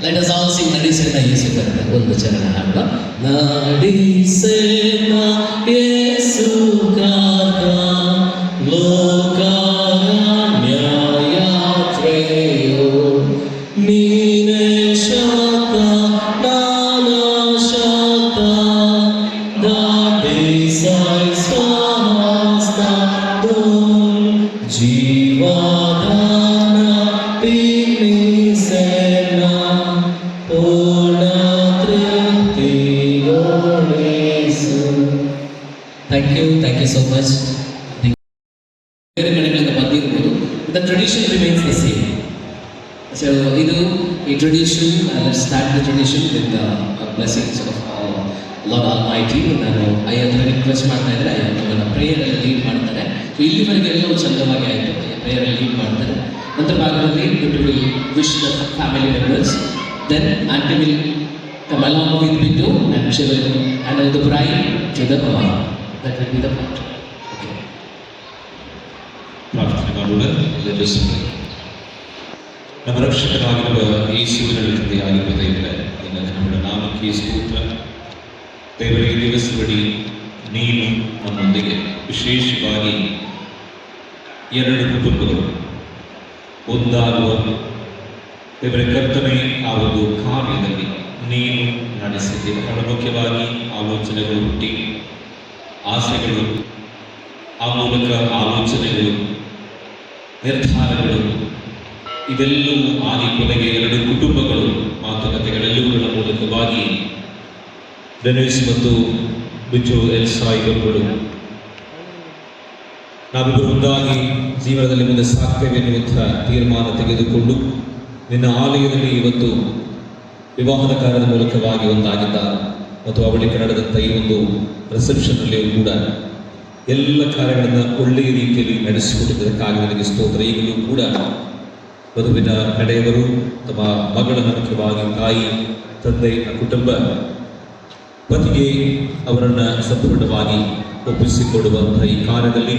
Let us all Singh ನಡೆಸೇನ ಯೇಸು ಕರೆದ ಒಂದು ಚರಣ ಹಾಡುವ ನಡೆಸೇನ ಯೇಸು ಕರೆದ ಲೋಕಾರಣ್ಯ ಯಾತ್ರೆಯೋ ನೀನೇ ಶಾತ ನಾನು ಶಾತ ದಾಟಿ ಸಾಯಿಸ್ತಾದೋ thank you thank you so much ಬೇರೆ ಕಡೆಗಳಿಂದ ಬಂದಿರ್ಬೋದು the tradition remains the same so ಇದು ಈ tradition start the tradition with blessings of lord almighty ನಾನು ಹತ್ರ ರಿಕ್ವೆಸ್ಟ್ ಮಾಡ್ತಾ ಇದ್ದರೆ ನನ್ನ ಪ್ರೇಯರಲ್ಲಿ ಲೀಡ್ ಮಾಡ್ತಾರೆ. ಸೊ ಇಲ್ಲಿವರೆಗೆ ಎಲ್ಲವೂ ಚಂದವಾಗಿ ಆಯಿತು. ಪ್ರೇಯರಲ್ಲಿ ಲೀಡ್ ಮಾಡ್ತಾರೆ. ನಂತರ ಭಾಗದಲ್ಲಿ ಬಿಟ್ಟು will wish the family members then aunty will come along with me too and she will the. That will be the point. Okay. ಪ್ರಾರ್ಥನೆ ಮಾಡೋಣ Let us pray. ನಮ್ಮ ರಕ್ಷಕರಾಗಿರುವ ಯೇಸುವಿನಲ್ಲಿ ತಂದೆಯಾಗಿರುವ ದೇವರೇ ನಿನ್ನ ನಮ್ಮ ನಾಮಕ್ಕೆ ಸ್ತೋತ್ರ ದೇವರೇ ನೀನು ನಮ್ಮೊಂದಿಗೆ ವಿಶೇಷವಾಗಿ ಎರಡು ಕುಟುಂಬಗಳು ಒಂದಾಗುವ ದೇವರ ಕರ್ತನೆ ಆ ಒಂದು ಕಾರ್ಯದಲ್ಲಿ ನೀನು ನಡೆಸಿದ್ದೀವಿ ಬಹಳ ಮುಖ್ಯವಾಗಿ ಆಲೋಚನೆಗಳು ಹುಟ್ಟಿ ಆಸೆಗಳು, ಆ ಮೂಲಕ ಆಲೋಚನೆಗಳು, ನಿರ್ಧಾರಗಳು, ಇವೆಲ್ಲವೂ ಆಗಿ ಕೊನೆಗೆ ಎರಡು ಕುಟುಂಬಗಳು ಮಾತುಕತೆಗಳೆಲ್ಲವುಗಳ ಮೂಲಕವಾಗಿ ಡೆನಿಸ್ ಮತ್ತು ಬಿಜು ಎಲ್ ಸಾಯಿಗಳು ನಾವಿಬ್ಬರು ಒಂದಾಗಿ ಜೀವನದಲ್ಲಿ ಮುಂದೆ ಸಾಕ್ತೇವೆ ಎನ್ನುವಂಥ ತೀರ್ಮಾನ ತೆಗೆದುಕೊಂಡು ನಿನ್ನ ಆಲಯದಲ್ಲಿ ಇವತ್ತು ವಿವಾಹದ ಕಾರ್ಯದ ಮೂಲಕವಾಗಿ ಒಂದಾಗಿದ್ದಾರೆ? ಮತ್ತು ಅವಳಿಗೆ ನಡೆದಂಥ ಈ ಒಂದು ರಿಸೆಪ್ಷನ್ನಲ್ಲಿಯೂ ಕೂಡ ಎಲ್ಲ ಕಾರ್ಯಗಳನ್ನು ಒಳ್ಳೆಯ ರೀತಿಯಲ್ಲಿ ನಡೆಸಿಕೊಟ್ಟಿದ್ದಕ್ಕಾಗಿ ನನಗೆ ಸ್ತೋತ್ರ. ಈಗಲೂ ಕೂಡ ವಧುವಿನ ಕಡೆಯವರು, ತಮ್ಮ ಮಗಳನ್ನು ಮುಖ್ಯವಾಗಿ ತಾಯಿ, ತಂದೆ, ಕುಟುಂಬ, ಪತಿಗೆ ಅವರನ್ನು ಸಂಪೂರ್ಣವಾಗಿ ಒಪ್ಪಿಸಿಕೊಡುವಂಥ ಈ ಕಾರ್ಯದಲ್ಲಿ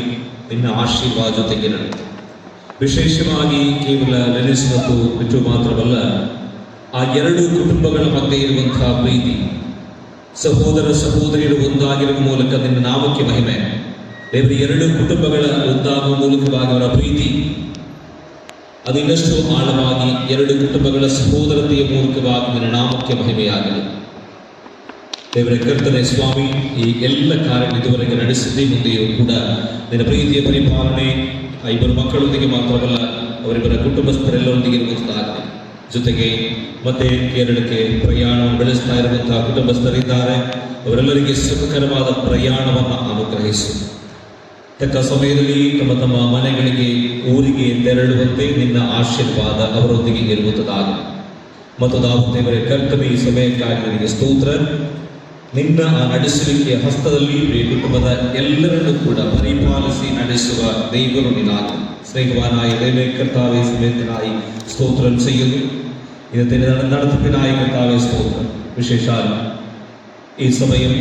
ನಿನ್ನ ಆಶೀರ್ವಾದ ಜೊತೆಗೆ ನಡೆಯಿತು ವಿಶೇಷವಾಗಿ ಕೇವಲ ಲೆನಿಸ್ ಮತ್ತು ಬಿಟ್ಟು ಮಾತ್ರವಲ್ಲ, ಆ ಎರಡು ಕುಟುಂಬಗಳ ಮಧ್ಯೆ ಇರುವಂತಹ ಪ್ರೀತಿ ಸಹೋದರ ಸಹೋದರಿಯರು ಒಂದಾಗಿರುವ ಮೂಲಕ ನಿನ್ನ ನಾಮಕ್ಕೆ ಮಹಿಮೆ. ದೇವರ ಎರಡು ಕುಟುಂಬಗಳ ಒಂದಾಗುವ ಮೂಲಕವಾಗಿ ಅವರ ಪ್ರೀತಿ. ಅದು ಇನ್ನಷ್ಟು ಆಳವಾಗಿ ಎರಡು ಕುಟುಂಬಗಳ ಸಹೋದರತೆಯ ಮೂಲಕವಾಗಿ ನಿನ್ನ ನಾಮಕ್ಕೆ ಮಹಿಮೆಯಾಗಲಿ. ದೇವರ ಕರ್ತನೆ ಸ್ವಾಮಿ, ಈ ಎಲ್ಲ ಕಾರ್ಯ ಇದುವರೆಗೆ ನಡೆಸಿದ್ದೇ ಮುಂದೆಯೂ ಕೂಡ ನಿನ್ನ ಪ್ರೀತಿಯ ಪರಿಪಾಲನೆ ಇಬ್ಬರು ಮಕ್ಕಳೊಂದಿಗೆ ಮಾತ್ರವಲ್ಲ, ಅವರಿಬ್ಬರ ಕುಟುಂಬಸ್ಥರೆಲ್ಲರೊಂದಿಗೆ ಇರುವಂಥದ್ದಾಗಲಿ ಜೊತೆಗೆ ಮತ್ತೆ ಕೇರಳಕ್ಕೆ ಪ್ರಯಾಣ ಬೆಳೆಸ್ತಾ ಇರುವಂತಹ ಕುಟುಂಬಸ್ಥರಿದ್ದಾರೆ. ಅವರೆಲ್ಲರಿಗೆ ಸುಖಕರವಾದ ಪ್ರಯಾಣವನ್ನು ಅನುಗ್ರಹಿಸಿ. ತಕ್ಕ ಸಮಯದಲ್ಲಿ ತಮ್ಮ ತಮ್ಮ ಮನೆಗಳಿಗೆ, ಊರಿಗೆ ತೆರಳುವಂತೆ ನಿನ್ನ ಆಶೀರ್ವಾದ ಅವರೊಂದಿಗೆ ಇರುವುದಾಗ ಮತ್ತು ನಾವು ದೇವರ ಕರ್ತವ್ಯ ಈ ಸಮಯಕ್ಕಾಗಿ ನಿನಗೆ ಸ್ತೋತ್ರ. ನಿನ್ನ ಆ ನಡೆಸುವಿಕೆಯ ಹಸ್ತದಲ್ಲಿ ಕುಟುಂಬದ ಎಲ್ಲರನ್ನೂ ಕೂಡ ಪರಿಪಾಲಿಸಿ ನಡೆಸುವ ದೈವರು ನಿನಾಗ സ്നേഹവാനായ കർത്താവെ സമയത്തിനായി സ്തോത്രം ചെയ്യുന്നു. ഇന്നത്തെ നടത്തിപ്പിനായി കർത്താവെ സ്തോത്രം. വിശേഷാൽ ഈ സമയം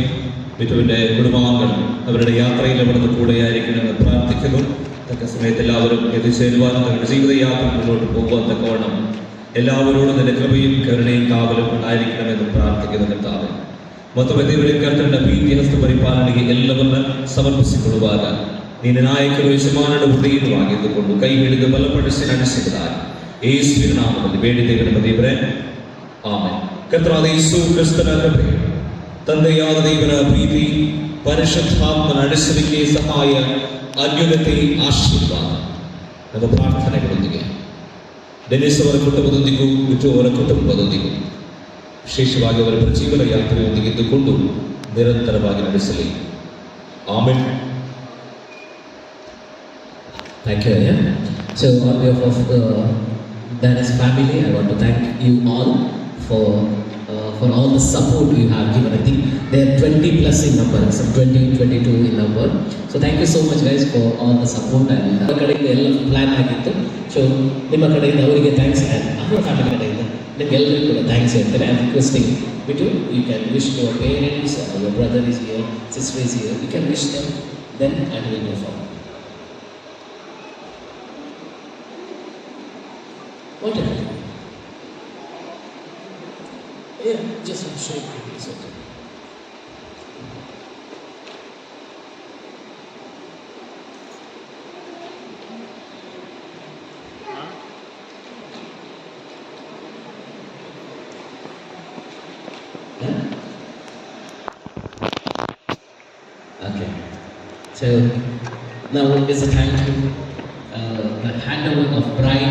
വിധുവിന്റെ കുടുംബാംഗങ്ങൾ അവരുടെ യാത്രയിൽ അവിടുന്ന് കൂടെയായിരിക്കണമെന്ന് പ്രാർത്ഥിക്കുന്നു. തക്ക സമയത്ത് എല്ലാവരും എത്തിച്ചേരുവാൻ തങ്ങളുടെ ജീവിതയാത്ര മുന്നോട്ട് പോകുവാൻ തക്കവണ്ണം എല്ലാവരോടും നിന്റെ കൃപയും കരുണയും കാവലും ഉണ്ടായിരിക്കണമെന്ന് പ്രാർത്ഥിക്കുന്നു കർത്താവ്. മൊത്തം എന്തെങ്കിലും കർത്തരുടെ ഭീതി ഹസ്ത പരിപാലനയ്ക്ക് എല്ലാവരും സമർപ്പിച്ചുകൊള്ളുവാനാണ് ನಿನ್ನ ನಾಯಕರು ಯಜಮಾನನ ಹೃದಯವಾಗಿದ್ದುಕೊಂಡು ಕೈ ಹಿಡಿದು ಬಲಪಡಿಸಿ ನಡೆಸಿದ್ದಾರೆ ಯೇಸುವಿನ ನಾಮದಲ್ಲಿ ಬೇಡಿದೆ ಗಣಪತಿಯವರೇ ಆಮೇಲೆ ಕತ್ರಾದ ಯೇಸು ಕ್ರಿಸ್ತನ ಕೃಪೆ, ತಂದೆಯಾದ ದೇವರ ಪ್ರೀತಿ, ಪರಿಶುದ್ಧಾತ್ಮ ನಡೆಸಲಿಕ್ಕೆ ಸಹಾಯ, ಅನ್ಯೋನ್ಯತೆ, ಆಶೀರ್ವಾದ. ನಮ್ಮ ಪ್ರಾರ್ಥನೆಗಳೊಂದಿಗೆ, ಡೆನಿಸ್ ಅವರ ಕುಟುಂಬದೊಂದಿಗೂ ಬಿಟ್ಟು ಅವರ ಕುಟುಂಬದೊಂದಿಗೂ, ವಿಶೇಷವಾಗಿ ಅವರ ಜೀವನ ಯಾತ್ರೆಯೊಂದಿಗೆ ಇದ್ದುಕೊಂಡು ನಿರಂತರವಾಗಿ ನಡೆಸಲಿ. ಆಮೇಲೆ Thank you, Aya. So, on behalf of the Dennis family, I want to thank you all for uh, for all the support you have given. I think they are 20 plus in number, some 20, 22 in number. So, thank you so much, guys, for all the support and ನಮ್ಮ ಕಡೆಯಿಂದ ಎಲ್ಲ plan ಆಗಿತ್ತು so ನಿಮ್ಮ ಕಡೆಯಿಂದ ಅವರಿಗೆ thanks and ಅವರ family ಕಡೆಯಿಂದ ನಿಮ್ಗೆಲ್ಲರಿಗೂ ಕೂಡ ಥ್ಯಾಂಕ್ಸ್ ಹೇಳ್ತಾರೆ ಆ್ಯಂಡ್ ರಿಕ್ವೆಸ್ಟಿಂಗ್ ಬಿಟ್ಟು you can wish your parents your brother is here sister is here you can wish them then and will go Look at it. It? Okay. So now is the time to uh, the handling of bride.